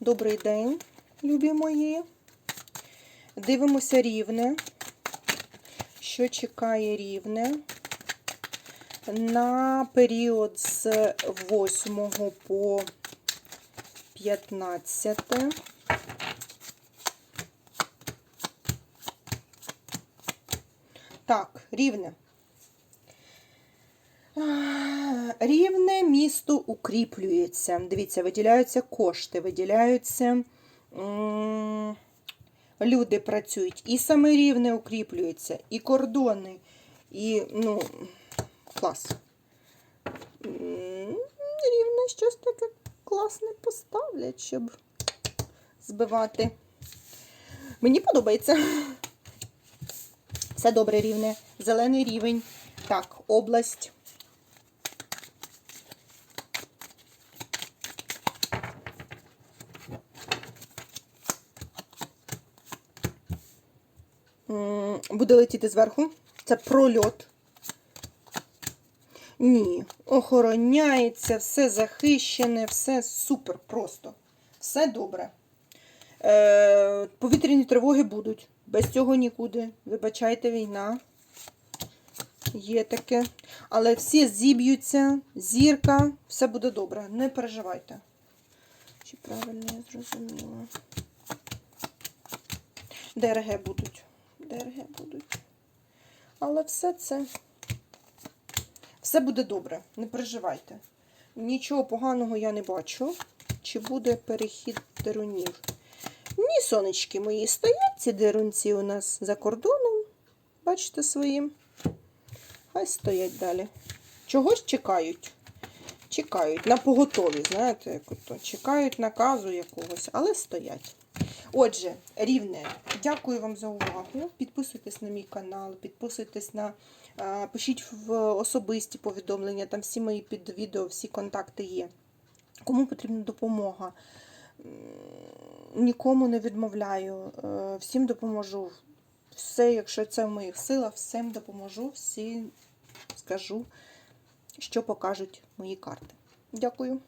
Добрий день, любі мої. Дивимося рівне. Що чекає рівне на період з 8 по 15. Так, рівне. Рівне місто укріплюється. Дивіться, виділяються кошти, виділяються люди працюють. І саме рівне укріплюється, і кордони, і ну, клас. Рівне щось таке класне поставлять, щоб збивати. Мені подобається. Все добре рівне. Зелений рівень. Так, область. Буде летіти зверху. Це прольот. Ні, охороняється, все захищене, все супер просто. Все добре. Е, повітряні тривоги будуть. Без цього нікуди. Вибачайте, війна. Є таке. Але всі зіб'ються, зірка, все буде добре. Не переживайте. Чи правильно я зрозуміла? ДРГ будуть. ДРГ будуть. Але все це. Все буде добре, не переживайте. Нічого поганого я не бачу. Чи буде перехід дерунів? Ні, сонечки мої, стоять ці дерунці у нас за кордоном. Бачите своїм. Хай стоять далі. Чогось чекають. Чекають на поготові, знаєте, як ото. Чекають наказу якогось, але стоять. Отже, рівне, дякую вам за увагу. Підписуйтесь на мій канал, підписуйтесь на, пишіть в особисті повідомлення, там всі мої під відео, всі контакти є. Кому потрібна допомога? Нікому не відмовляю, е, всім допоможу. Все, якщо це в моїх силах, всім допоможу, всім скажу, що покажуть мої карти. Дякую.